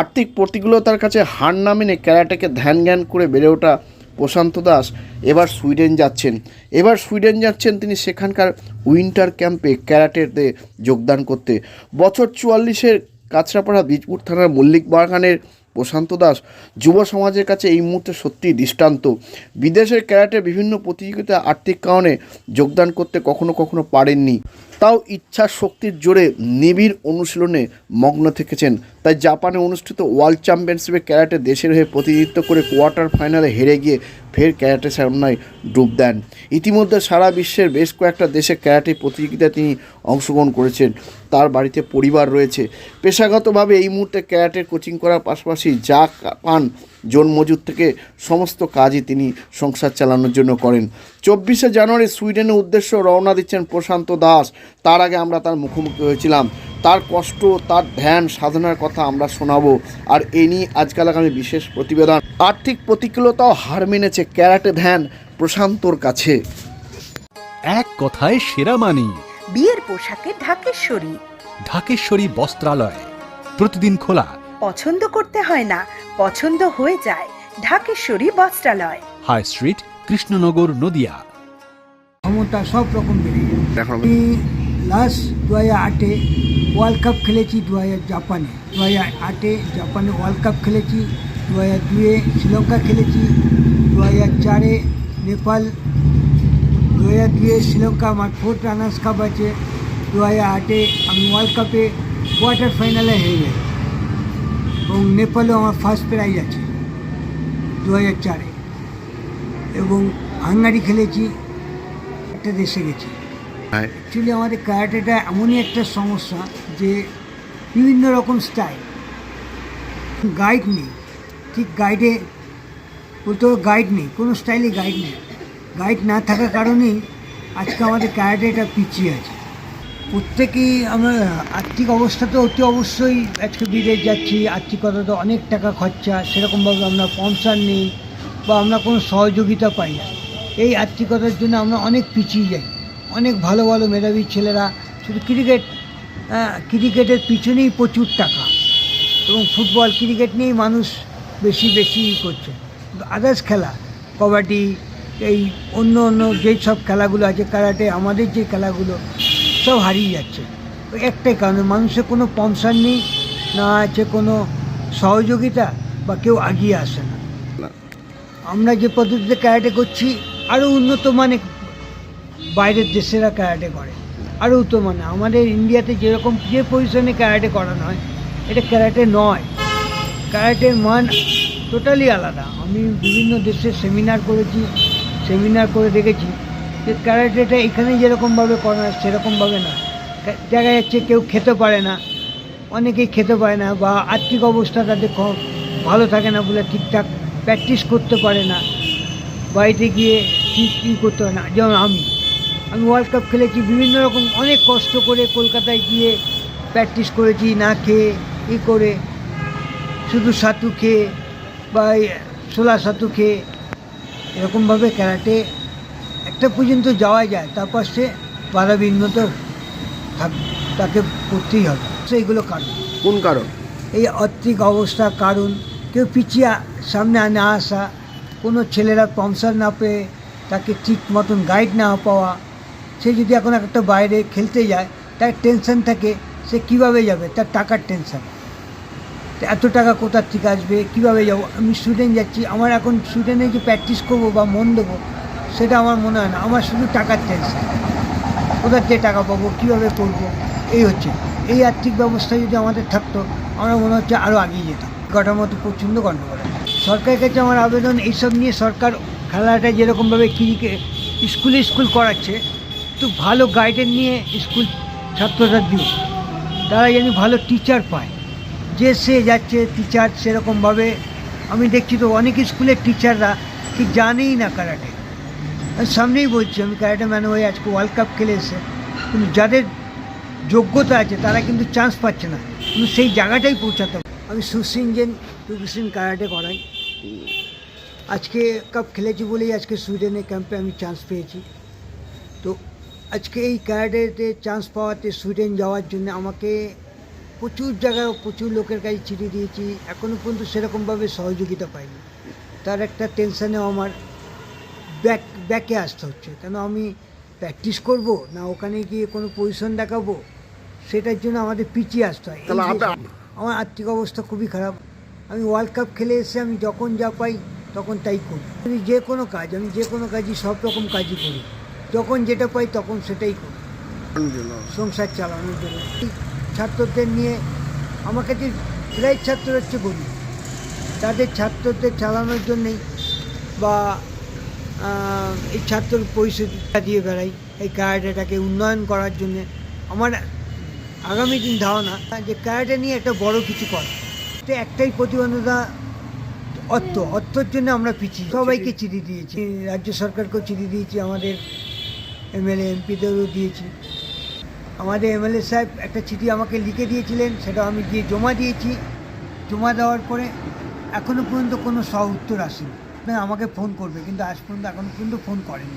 আর্থিক প্রতিকূলতার কাছে হার না মেনে ক্যারাটেকে ধ্যান জ্ঞান করে বেড়ে ওঠা প্রশান্ত দাস এবার সুইডেন যাচ্ছেন। এবার সুইডেন যাচ্ছেন তিনি সেখানকার উইন্টার ক্যাম্পে ক্যারাটেতে যোগদান করতে। বছর চুয়াল্লিশের কাছড়াপাড়া বীজপুর থানার মল্লিক বাগানের প্রশান্ত দাস যুব সমাজের কাছে এই মুহূর্তে সত্যিই দৃষ্টান্ত। বিদেশের ক্যারাটে বিভিন্ন প্রতিযোগিতায় আর্থিক কারণে যোগদান করতে কখনো কখনো পারেননি। তাও ইচ্ছা শক্তির জোরে নিবিড় অনুশীলনে মগ্ন থেকেছেন। তাই জাপানে অনুষ্ঠিত ওয়ার্ল্ড চ্যাম্পিয়নশিপে ক্যারাটে দেশের হয়ে প্রতিনিধিত্ব করে কোয়ার্টার ফাইনালে হেরে গিয়ে ফের ক্যারাটে সামনায় ডুব দেন। ইতিমধ্যে সারা বিশ্বের বেশ কয়েকটা দেশে ক্যারাটে প্রতিযোগিতায় তিনি অংশগ্রহণ করেছেন। তার বাড়িতে পরিবার রয়েছে। পেশাগতভাবে এই মুহূর্তে ক্যারাটের কোচিং করার পাশাপাশি যা পান জন মজুর থেকে সমস্ত কাজই তিনি সংসার চালানোর জন্য করেন। চব্বিশে জানুয়ারি সুইডেনের উদ্দেশ্য রওনা দিচ্ছেন প্রশান্ত দাস। তার আগে আমরা তার মুখোমুখি হয়েছিলাম। তার কষ্ট, তার ধ্যান, সাধনার কথা আমরা শোনাবো। আর এ নিয়ে আজকাল আগামী বিশেষ প্রতিবেদন। আর্থিক প্রতিকূলতাও হার মেনেছে ক্যারাটে ধ্যান প্রশান্তর কাছে। এক কথায় সেরা মানি। বিয়ের পোশাকে ঢাকেশ্বরী। ঢাকেশ্বরী বস্ত্রালয়। প্রতিদিন খোলা। পছন্দ করতে হয় না পছন্দ হয়ে যায় ঢাকেশ্বরী বস্ত্রালয়। High street Krishnanagar Nadia. ক্ষমতা সব রকম বেড়ে আমি লাস্ট দু হাজার আটে ওয়ার্ল্ড কাপ খেলেছি দু হাজার জাপানে। দু হাজার আটে জাপানে ওয়ার্ল্ড কাপ খেলেছি দু হাজার দুয়ে শ্রীলঙ্কা খেলেছি দু হাজার চারে নেপাল দু হাজার দুয়ে শ্রীলঙ্কা আমার ফোর্থ রানার্স কাপ আছে। দু হাজার আটে আমি ওয়ার্ল্ড কাপে কোয়ার্টার ফাইনালে হেরে যাই এবং নেপালেও আমার ফার্স্ট প্রাইজ আছে দু হাজার চারে। এবং হাঙ্গারি খেলেছি একটা দেশে গেছি। অ্যাকচুয়ালি আমাদের ক্যারাটেটা এমনই একটা সমস্যা যে বিভিন্ন রকম স্টাইল গাইড নেই। ঠিক গাইডে বলতে গাইড নেই। কোনো স্টাইলে গাইড নেই। গাইড না থাকার কারণেই আজকে আমাদের ক্যারাটেটা পিছিয়ে আছে। প্রত্যেকেই আমরা আর্থিক অবস্থা তো অতি অবশ্যই আজকে বিদেশ যাচ্ছি আর্থিকতা তো অনেক টাকা খরচা, সেরকমভাবে আমরা স্পন্সার নেই বা আমরা কোনো সহযোগিতা পাই না। এই আর্থিকতার জন্য আমরা অনেক পিছিয়ে যাই। অনেক ভালো ভালো মেধাবী ছেলেরা শুধু ক্রিকেট ক্রিকেটের পিছনেই প্রচুর টাকা এবং ফুটবল, ক্রিকেট নিয়েই মানুষ বেশি বেশি করছে। আদার্স খেলা, কবাডি এই অন্য অন্য যেই সব খেলাগুলো আছে কারাটে আমাদের যে খেলাগুলো সব হারিয়ে যাচ্ছে। একটাই কারণে মানুষের কোনো পমসার নেই না আছে কোনো সহযোগিতা বা কেউ আগিয়ে আসে না। আমরা যে পদ্ধতিতে ক্যারাটে করছি আরও উন্নত মানে বাইরের দেশেরা ক্যারাটে করে। আরও উন্নত মানে আমাদের ইন্ডিয়াতে যেরকম যে পজিশনে ক্যারাটে করানো হয় এটা ক্যারাটে নয়। ক্যারাটের মান টোটালি আলাদা। আমি বিভিন্ন দেশে সেমিনার করেছি সেমিনার করে দেখেছি যে ক্যারাটেটা এখানে যেরকমভাবে করা সেরকমভাবে না। দেখা যাচ্ছে কেউ খেতে পারে না, অনেকেই খেতে পারে না বা আর্থিক অবস্থা তাদের ভালো থাকে না বলে ঠিকঠাক প্র্যাকটিস করতে পারে না, বাড়িতে গিয়ে ঠিক কী করতে না। যেমন আমি আমি ওয়ার্ল্ড কাপ খেলেছি, বিভিন্ন রকম অনেক কষ্ট করে কলকাতায় গিয়ে প্র্যাকটিস করেছি, না খেয়ে, ই করে, শুধু সাতু খেয়ে বা ছোলা সাতু খেয়ে এরকমভাবে ক্যারাটে একটা পর্যন্ত যাওয়া যায় তারপর সে বাধা বিঘ্নত থাকবে তাকে করতেই হবে। সেইগুলো কারণ। কোন কারণ? এই আর্থিক অবস্থা কারণ কেউ পিছিয়ে সামনে না আসা কোনো ছেলেরা স্পন্সার না পেয়ে তাকে ঠিক মতন গাইড না পাওয়া সে যদি এখন একটা বাইরে খেলতে যায় তার টেনশন থাকে সে কীভাবে যাবে? তার টাকার টেনশন। এত টাকা কোথার থেকে আসবে? কীভাবে যাব? আমি সুইডেন যাচ্ছি, আমার এখন সুইডেনে যে প্র্যাকটিস করব বা মন দেবো, সেটা আমার মনে হয় না। আমার শুধু টাকার টেনশন কোথার থেকে টাকা পাবো, কীভাবে করব? এই হচ্ছে। এই আর্থিক ব্যবস্থা যদি আমাদের থাকতো, আমরা মনে হচ্ছে আরও এগিয়ে যেতাম। কাঠামো তো প্রচণ্ড গণ্ডগোল। সরকারের কাছে আমার আবেদন, এইসব নিয়ে সরকার খেলাটা যেরকমভাবে ক্রিকেট স্কুলে স্কুল করাচ্ছে, তো ভালো গাইডেন নিয়ে স্কুল ছাত্ররা দিও। তারা যেন ভালো টিচার পায়। যে সে যাচ্ছে টিচার সেরকমভাবে, আমি দেখছি তো অনেক স্কুলের টিচাররা ঠিক জানেই না কারাটে আমি সামনেই বলছি, আমি ক্যারাটে ম্যান হয়ে আজকে ওয়ার্ল্ড কাপ খেলে এসে, কিন্তু যাদের যোগ্যতা আছে, তারা কিন্তু চান্স পাচ্ছে না। কিন্তু সেই জায়গাটাই পৌঁছাতে আমি সুসিনজেন টুকুসিন ক্যারাটে করাই। আজকে কাপ খেলেছি বলেই আজকে সুইডেনে ক্যাম্পে আমি চান্স পেয়েছি। তো আজকে এই ক্যারাটেতে চান্স পাওয়াতে সুইডেন যাওয়ার জন্য আমাকে প্রচুর জায়গায় প্রচুর লোকের কাছে চিঠি দিয়েছি। এখনও পর্যন্ত সেরকমভাবে সহযোগিতা পাইনি। তার একটা টেনশানে আমার ব্যাক ব্যাকে আসতে হচ্ছে। কেন আমি প্র্যাকটিস করব না ওখানে গিয়ে কোনো পজিশন দেখাবো? সেটার জন্য আমাদের পিছিয়ে আসতে হয়। আমার আর্থিক অবস্থা খুবই খারাপ। আমি ওয়ার্ল্ড কাপ খেলে এসে আমি যখন যা পাই তখন তাই করি। আমি যে কোনো কাজ আমি যে কোনো কাজই সব রকম কাজই করি। যখন যেটা পাই তখন সেটাই করি। সংসার চালানোর জন্য। ছাত্রদের নিয়ে আমার কাছে প্রায় ছাত্র হচ্ছে গরিব তাদের ছাত্রদের চালানোর জন্যেই বা এই ছাত্র পরিষদটা দিয়ে বেড়াই, এই ক্যারাটেটাকে উন্নয়ন করার জন্যে। আমার আগামী দিন ধারণা যে ক্যারাটে নিয়ে একটা বড় কিছু করা। এটা একটাই প্রতিবন্ধতা অর্থ, অর্থর জন্য আমরা পিছিয়ে সবাইকে চিঠি দিয়েছি, রাজ্য সরকারকেও চিঠি দিয়েছি, আমাদের এমএলএ, এমপিদেরও দিয়েছি। আমাদের এমএলএ সাহেব একটা চিঠি আমাকে লিখে দিয়েছিলেন, সেটা আমি গিয়ে জমা দিয়েছি। জমা দেওয়ার পরে এখনও পর্যন্ত কোনো স উত্তর আসেনি। আমাকে ফোন করবে, কিন্তু আজ পর্যন্ত এখনও পর্যন্ত ফোন করেনি